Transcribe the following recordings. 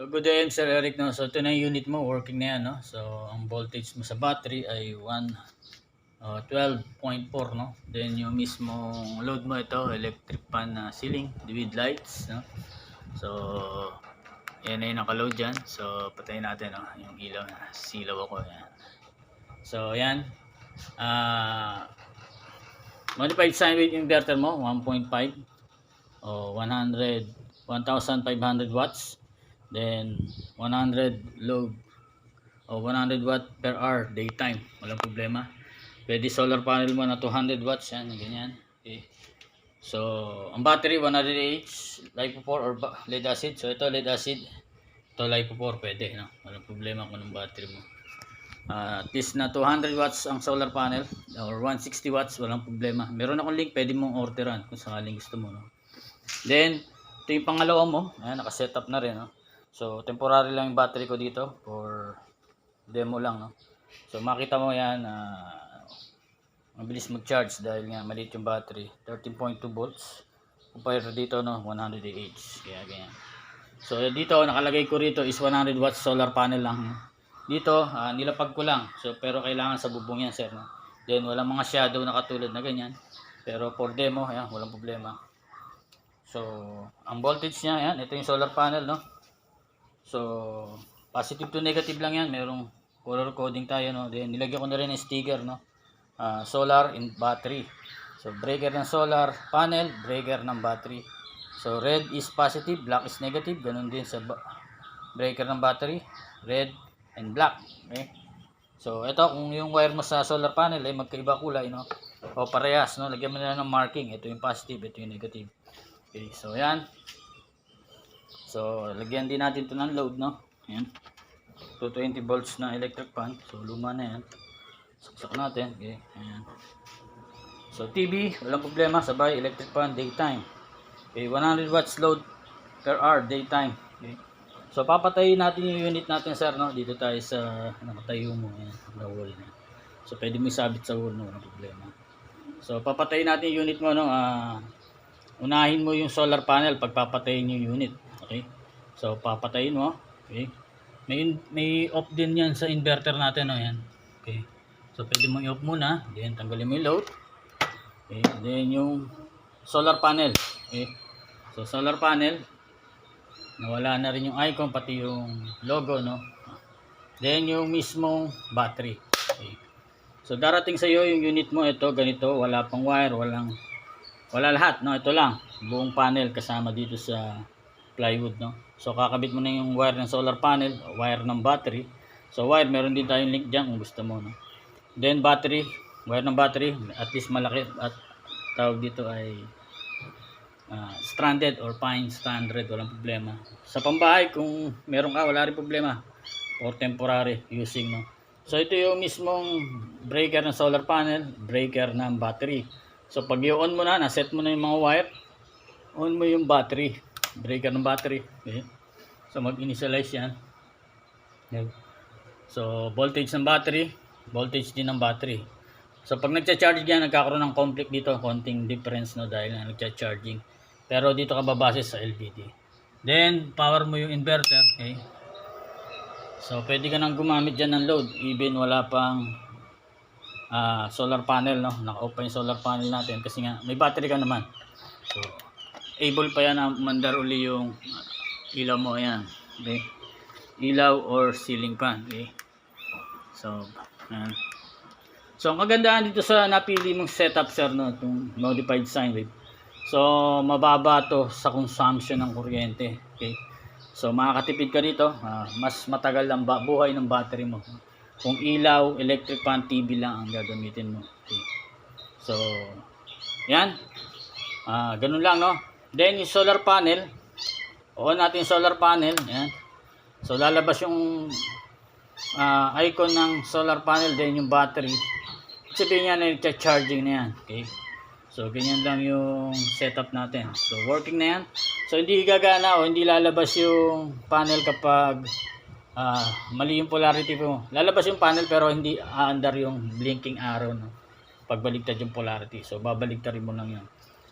So good day, Sir Eric. No? So ito na yung unit mo, working na yan. No? So ang voltage mo sa battery ay 1, uh, 12.4. No? Then yung mismo load mo ito, electric pan na ceiling with lights. No? So yan ay nakaload dyan. So patayin natin no? yung ilaw na silaw ako. Yan. So yan. Ah... modified sine wave inverter mo, 1.5 o 100 1,500 watts then 100 load. O 100 watt per hour daytime. Walang problema. Pwede solar panel mo na 200 watts yan ganyan. Okay. so ang battery 100 Ah lipo 4 or lead acid. So ito lead acid. Ito lipo 4 pwede no? walang problema kung anong battery mo. Ah, at least na 200 watts ang solar panel or 160 watts walang problema. Meron akong link pwede mong orderan kung sakaling gusto mo no? then ito yung pangalawa mo. Ayan nakaset up na rin no? So temporary lang yung battery ko dito for demo lang no? so makita mo yan ah, mabilis mag charge dahil nga maliit yung battery. 13.2 volts. Compare dito no? 100 Ah kaya ganyan so dito nakalagay ko rito is 100 watts solar panel lang dito ah, nilapag ko lang. So pero kailangan sa bubong yan sir no? then walang mga shadow na katulad na ganyan. Pero for demo ayan walang problema. So ang voltage niya yan ito yung solar panel no so positive to negative lang yan. Merong color coding tayo no? Then nilagyan ko na rin ng sticker no? Ah, solar and battery. So breaker ng solar panel breaker ng battery. So red is positive black is negative. Ganun din sa breaker ng battery red and black okay? So ito kung yung wire mo sa solar panel ay magkaiba kulay no? O parehas no? Lagyan mo na ng marking. Ito yung positive ito yung negative. Okay so yan so lagyan din natin ito ng load no? Yan 220 volts na electric fan. So luma na yan. Saksak natin. Okay ayan. So TV walang problema. Sabay electric fan daytime. Okay 100 watts load per hour daytime. Okay. So papatayin natin yung unit natin sir no? Dito tayo sa nakatayo mo. Yan na wall na. So pwede mo isabit sa wall no? Walang problema. So papatayin natin yung unit mo no? Ah, unahin mo yung solar panel pag papatayin yung unit. Okay? So papatayin mo, okay? May may off din yan sa inverter natin no yan. Okay. So pwede mo i-off muna, then tanggalin mo yung load. Okay, then yung solar panel. Okay. So solar panel, nawala na rin yung icon pati yung logo no then yung mismong battery okay. so darating sa iyo yung unit mo ito ganito wala pang wire walang wala lahat no ito lang buong panel kasama dito sa plywood no? So kakabit mo na yung wire ng solar panel wire ng battery. So wire meron din tayong link diyan kung gusto mo no? Then battery wire ng battery at least malaki at tawag dito ay ah, stranded or fine standard walang problema. Sa pambahay kung meron ka wala rin problema. Or temporary using no? So ito yung mismong breaker ng solar panel breaker ng battery. So pag i-on mo na na-set mo na yung mga wire on mo yung battery breaker ng battery okay. so mag-initialize yan Okay. so voltage ng battery voltage din ng battery So pag nagcha-charge yan, nagkakaroon ng conflict dito, konting difference no dahil na nagcha-charging. Pero dito ka babase sa LVD. Then power mo yung inverter, okay? So pwede ka nang gumamit diyan ng load even wala pang ah, solar panel no. Naka-off pa yung solar panel natin kasi nga may battery ka naman. So able pa yan mandar uli yung ilaw mo yan. Okay? Ilaw or ceiling fan, okay? So, yan. So, ang kagandahan dito sa napili mong setup sir no, itong modified sine wave. So, mababa to sa consumption ng kuryente. Okay? So, makakatipid ka dito. ah, mas matagal ang buhay ng battery mo. Kung ilaw, electric fan, TV lang ang gagamitin mo. Okay? So, yan. Ah, ganun lang, no? Then, yung solar panel. On natin solar panel. Yan. So, lalabas yung ah, icon ng solar panel, then yung battery sabihin niya na charging na yan. Okay? So, ganyan lang yung setup natin. So, working na yan. So, hindi gagana o hindi lalabas yung panel kapag ah, mali yung polarity mo. Lalabas yung panel pero hindi aandar yung blinking arrow. No? Pagbaligtad yung polarity. So, babaligtarin mo lang yun.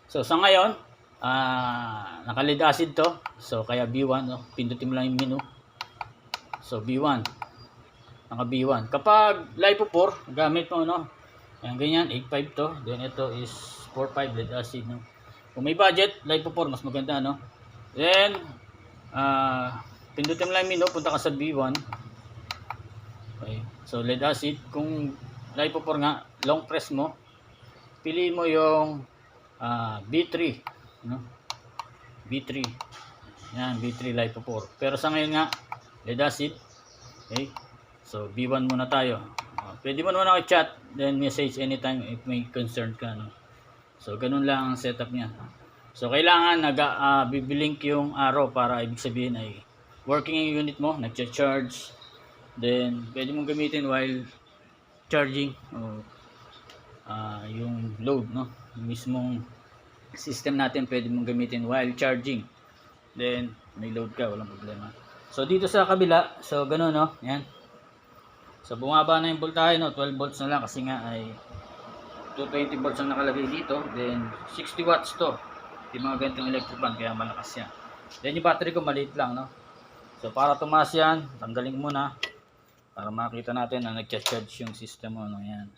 So, sa ngayon, ah naka-lead acid to. So, kaya B1, no? pindutin mo lang yung menu. So B1. Naka B1. Kapag LiPo 4, gamit mo no. Yan ganyan 85 to. Then ito is 45 lead acid no. Kung may budget, LiPo 4 mas maganda no. Then ah pindutin mo lang yung menu, punta ka sa B1. Okay. So lead acid kung LiPo 4 nga, long press mo, piliin mo yung ah, B3 no. B3. Yan, B3 LiPo 4. Pero sa ngayon nga, lead acid. Okay. So, B1 muna tayo. Uh, pwede mo naman ako chat, then message anytime if may concern ka. No? So, ganun lang ang setup niya. So, kailangan nag uh, biblink yung arrow para ibig sabihin ay working yung unit mo, nagcha-charge. Then, pwede mong gamitin while charging o ah, yung load, no? Mismong system natin pwede mong gamitin while charging. Then, may load ka, walang problema. So, dito sa kabila, so, ganun, no? Yan. So, bumaba na yung voltahe, no? 12 volts na lang kasi nga ay 220 volts ang nakalagay dito. Then, 60 watts to. Yung mga ganitong electric fan, kaya malakas yan. Then, yung battery ko maliit lang, no? So, para tumaas yan, tanggalin muna. Para makita natin na nag-charge yung system mo, no? Yan.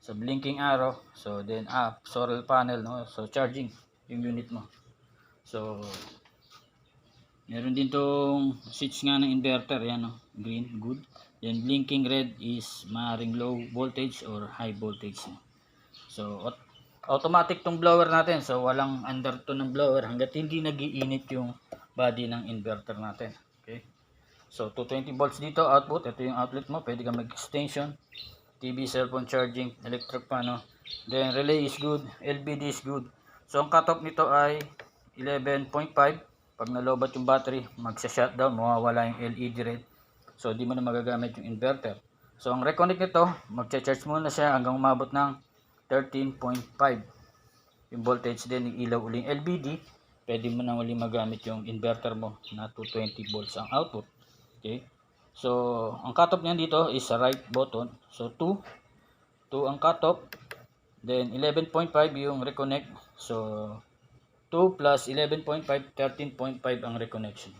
So, blinking arrow. So, then, up, solar panel, no? So, charging yung unit mo. So, meron din tong switch nga ng inverter, yan, no? Green, good. Then, blinking red is maaaring low voltage or high voltage. So, aut- automatic tong blower natin. So, walang under to ng blower hanggat hindi nagiinit yung body ng inverter natin. Okay? So, 220 volts dito, output. Ito yung outlet mo. Pwede ka mag-extension. TV, cellphone charging, electric pan, no? Then, relay is good. LBD is good. So, ang cutoff nito ay 11.5. Pag nalobat yung battery, magsa-shutdown, mawawala yung LED red. So, di mo na magagamit yung inverter. So, ang reconnect nito, magcha-charge muna siya hanggang umabot ng 13.5. Yung voltage din, yung ilaw uling LBD, pwede mo na uli magamit yung inverter mo na 220 volts ang output. Okay? So, ang cutoff niyan dito is right button. So, 2. 2 ang cutoff. Then, 11.5 yung reconnect. So, 2 plus 11.5, 13.5 ang reconnection.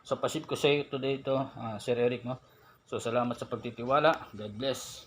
So, pasip ko sa iyo today ito, ah, Sir Eric, no? So, salamat sa pagtitiwala. God bless.